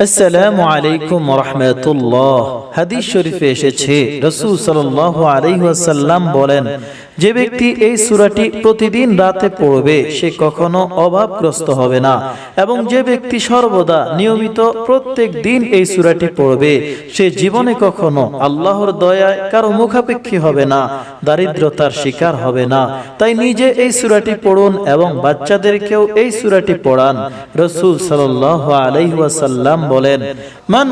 আসসালামু আলাইকুম রহমতুল্লাহ হাদিস শরীফে এসেছে রসুল সাল্লাহ আলাইসাল্লাম বলেন যে ব্যক্তি এই সূরাটি প্রতিদিন রাতে পড়বে, সে কখনো অভাবগ্রস্ত হবে না। এবং যে ব্যক্তি সর্বদা নিয়মিত প্রত্যেক দিন এই সূরাটি পড়বে, সে জীবনে কখনো আল্লাহর দয়ায় কারও মুখাপেক্ষী হবে না, দারিদ্রতার শিকার হবে না। তাই নিজে এই সূরাটি পড়ুন এবং বাচ্চাদেরকেও এই সূরাটি পড়ান। রসুল সাল্লাহ আলাইসাল্লাম বলেন, মান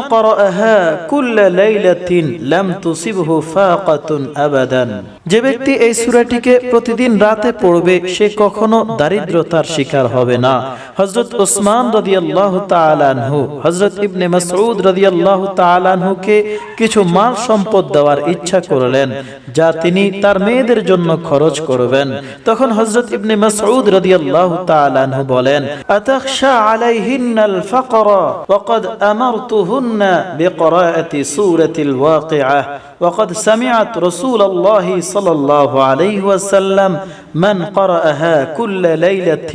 আবাদান। যে ব্যক্তি এই সূরাটিকে প্রতিদিন রাতে পড়বে, সে কখনো দারিদ্রতার শিকার হবে না। হযরত ওসমান রাদিয়াল্লাহু তাআলা আনহু, হযরত ইবনে মাসউদ রাদিয়াল্লাহু তাআলা আনহুকে কিছু মাল সম্পদ দেওয়ার ইচ্ছা করলেন, যা তিনি তার মেয়েদের জন্য খরচ করবেন। তখন হজরত ইবনে মাসউদ রাদিয়াল্লাহু তাআলা আনহু বলেন, আতাখশা আলাইহিন্নাল ফাকরা, ওয়াকাদ আমারতুহুন্না বিকরাআতি সূরাতিল ওয়াকিআহ। وقد سمعت رسول الله صلى الله عليه وسلم من قرأها كل ليلة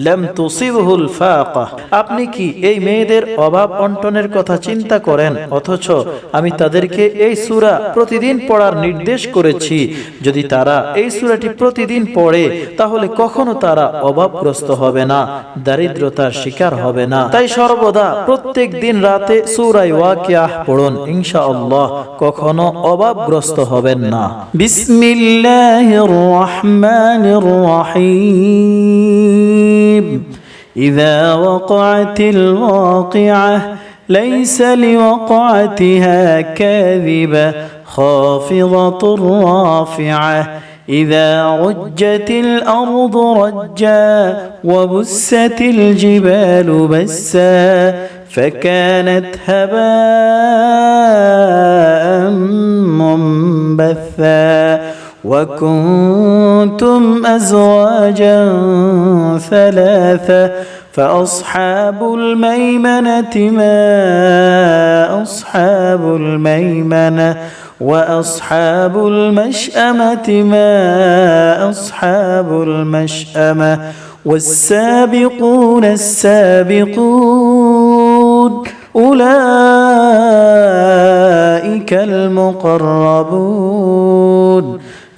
لم تصبه الفاقة আপনি কি এই মেয়েদের অভাব অন্টনের কথা চিন্তা করেন অথচ আমি তাদেরকে এই সূরা প্রতিদিন পড়ার নির্দেশ করেছি যদি তারা এই সূরাটি প্রতিদিন পড়ে তাহলে কখনো তারা অভাবগ্রস্ত হবে না দারিদ্রতার শিকার হবে না তাই সর্বদা প্রত্যেক দিন রাতে সূরা ওয়াকিয়াহ পড়ুন ইনশাআল্লাহ কখনো অভাবগ্রস্ত হবেন না বিসমিল্লাহির রহমানির রহিম إذا وقعت الواقعة ليس لوقعتها كاذبة خافضة رافعة إذا رجت الأرض رجا وبست الجبال بسا فكانت هباء مثا وكنتم أزواجا ثلاثة فأصحاب الميمنة ما أصحاب الميمنة وأصحاب المشأمة ما أصحاب المشأمة والسابقون السابقون أولئك المقربون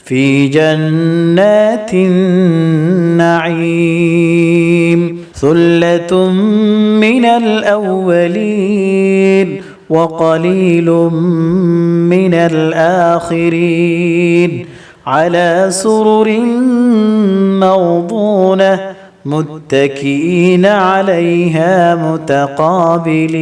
في جنات النعيم ثلة من الأولين وقليل من الآخرين على سرر موضونة متكئين عليها متقابلين